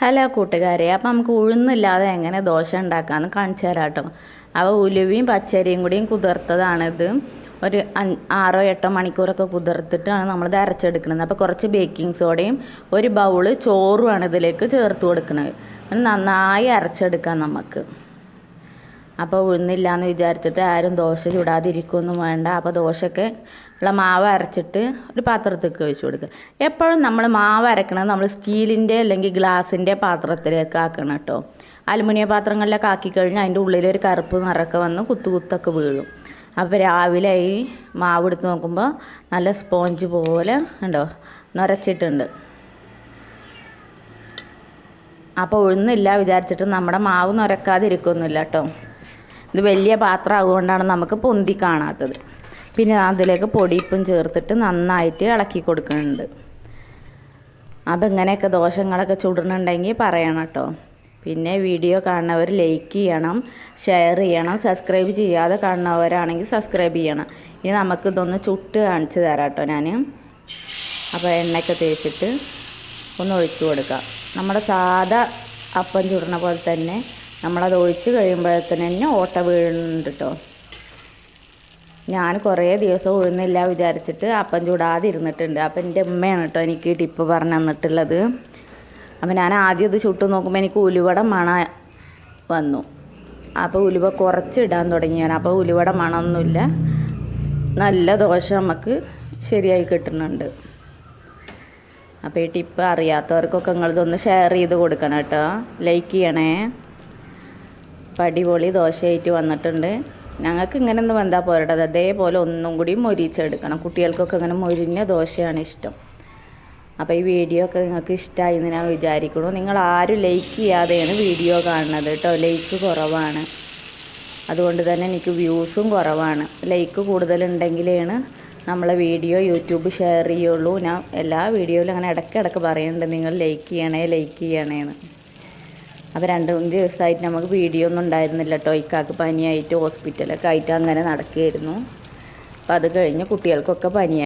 Hello കൂട്ടുകാരെ അപ്പം നമുക്ക് ഉഴുന്നില്ലാതെ എങ്ങനെ ദോശ ഉണ്ടാക്കാമെന്ന് കാണിച്ചു തരാം കേട്ടോ. അപ്പോൾ ഉലുവയും പച്ചരിയും കൂടിയും കുതിർത്തതാണിത് ഒരു ആറോ എട്ടോ മണിക്കൂറൊക്കെ കുതിർത്തിട്ടാണ് നമ്മളിത് അരച്ചെടുക്കുന്നത്. അപ്പോൾ കുറച്ച് ബേക്കിംഗ് സോഡയും ഒരു ബൗൾ ചോറുമാണ് ഇതിലേക്ക് ചേർത്ത് കൊടുക്കുന്നത്. നന്നായി അരച്ചെടുക്കാം നമുക്ക്. അപ്പോൾ ഉഴുന്നില്ല എന്ന് വിചാരിച്ചിട്ട് ആരും ദോശ ചുടാതിരിക്കുകയൊന്നും വേണ്ട. അപ്പോൾ ദോശയൊക്കെ ഉള്ള മാവ് അരച്ചിട്ട് ഒരു പാത്രത്തേക്ക് ഒഴിച്ചു കൊടുക്കുക. എപ്പോഴും നമ്മൾ മാവ് അരക്കണത് നമ്മൾ സ്റ്റീലിന്റെ അല്ലെങ്കിൽ ഗ്ലാസിന്റെ പാത്രത്തിലേക്ക് ആക്കണം കേട്ടോ. അലുമിനിയം പാത്രങ്ങളിലൊക്കെ ആക്കി കഴിഞ്ഞാൽ അതിന്റെ ഉള്ളിൽ ഒരു കറുപ്പ് നിറക്കെ വന്ന് കുത്തു കുത്തൊക്കെ വീഴും. അപ്പോൾ രാവിലെ ഈ മാവ് എടുത്ത് നോക്കുമ്പോൾ നല്ല സ്പോഞ്ച് പോലെ ഉണ്ടോ? നിറച്ചിട്ടുണ്ട് അപ്പോൾ ഉഴുന്നില്ല വിചാരിച്ചിട്ട് നമ്മുടെ മാവ് നിരക്കാതിരിക്കുന്നില്ല കേട്ടോ. ഇത് വലിയ പാത്രം ആകുകൊണ്ടാണ് നമുക്ക് പൊന്തി കാണാത്തത്. പിന്നെ അതിലേക്ക് പൊടിയിപ്പും ചേർത്തിട്ട് നന്നായിട്ട് ഇളക്കി കൊടുക്കുന്നുണ്ട്. അപ്പം ഇങ്ങനെയൊക്കെ ദോഷങ്ങളൊക്കെ ചുടുന്നുണ്ടെങ്കിൽ പറയണം കേട്ടോ. പിന്നെ വീഡിയോ കാണുന്നവർ ലൈക്ക് ചെയ്യണം ഷെയർ ചെയ്യണം സബ്സ്ക്രൈബ് ചെയ്യാതെ കാണുന്നവരാണെങ്കിൽ സബ്സ്ക്രൈബ് ചെയ്യണം. ഇനി നമുക്ക് ഇതൊന്ന് ചുട്ട് കാണിച്ചു തരാം കേട്ടോ ഞാൻ അപ്പോൾ എണ്ണയൊക്കെ തേച്ചിട്ട് ഒന്ന് ഒഴിച്ചു കൊടുക്കാം. നമ്മുടെ സാധാ അപ്പം ചുടണ പോലെ തന്നെ നമ്മളത് ഒഴിച്ച് കഴിയുമ്പോഴത്തേന് തന്നെ ഓട്ട വീഴുന്നുണ്ട് കേട്ടോ ഞാൻ കുറേ ദിവസം ഉഴുന്നില്ല വിചാരിച്ചിട്ട് അപ്പം ചൂടാതെ ഇരുന്നിട്ടുണ്ട് അപ്പം എന്റെ ഉമ്മയാണ് കേട്ടോ എനിക്ക് ടിപ്പ് പറഞ്ഞു തന്നിട്ടുള്ളത്. അപ്പം ഞാൻ ആദ്യം ഇത് ചുട്ടു നോക്കുമ്പോൾ എനിക്ക് ഉലുവട മണ വന്നു. അപ്പോൾ ഉലുവ കുറച്ചിടാൻ തുടങ്ങി ഞാൻ. അപ്പോൾ ഉലുവട മണമൊന്നുമില്ല. നല്ല ദോശ നമുക്ക് ശരിയായി കിട്ടുന്നുണ്ട്. അപ്പോൾ ഈ ടിപ്പ് അറിയാത്തവർക്കൊക്കെ നിങ്ങളിതൊന്ന് ഷെയർ ചെയ്ത് കൊടുക്കണം കേട്ടോ. ലൈക്ക് ചെയ്യണേ. അപ്പം അടിപൊളി ദോശയായിട്ട് വന്നിട്ടുണ്ട്. ഞങ്ങൾക്ക് ഇങ്ങനെ ഒന്ന് വന്നാൽ പോരട്ടത്. അതേപോലെ ഒന്നും കൂടി മൊരിച്ചെടുക്കണം. കുട്ടികൾക്കൊക്കെ ഇങ്ങനെ മൊരിഞ്ഞ ദോശയാണ് ഇഷ്ടം. അപ്പോൾ ഈ വീഡിയോ ഒക്കെ നിങ്ങൾക്ക് ഇഷ്ടമായി എന്ന് ഞാൻ വിചാരിക്കുന്നു. നിങ്ങൾ ആരും ലൈക്ക് ചെയ്യാതെയാണ് വീഡിയോ കാണുന്നത് കേട്ടോ. ലൈക്ക് കുറവാണ്. അതുകൊണ്ട് തന്നെ എനിക്ക് വ്യൂസും കുറവാണ്. ലൈക്ക് കൂടുതലുണ്ടെങ്കിലാണ് നമ്മളെ വീഡിയോ യൂട്യൂബ് ഷെയർ ചെയ്യുള്ളൂ. ഞാൻ എല്ലാ വീഡിയോയിലും അങ്ങനെ ഇടയ്ക്കിടയ്ക്ക് പറയുന്നുണ്ട് നിങ്ങൾ ലൈക്ക് ചെയ്യണേ ലൈക്ക് ചെയ്യണേന്ന്. അപ്പോൾ രണ്ട് മൂന്ന് ദിവസമായിട്ട് നമുക്ക് വീഡിയോ ഒന്നും ഉണ്ടായിരുന്നില്ല കേട്ടോ ഇക്കാക്ക് പനിയായിട്ട് ഹോസ്പിറ്റലൊക്കെ ആയിട്ട് അങ്ങനെ നടക്കുകയായിരുന്നു അപ്പോൾ അത് കഴിഞ്ഞ് കുട്ടികൾക്കൊക്കെ പനിയായി.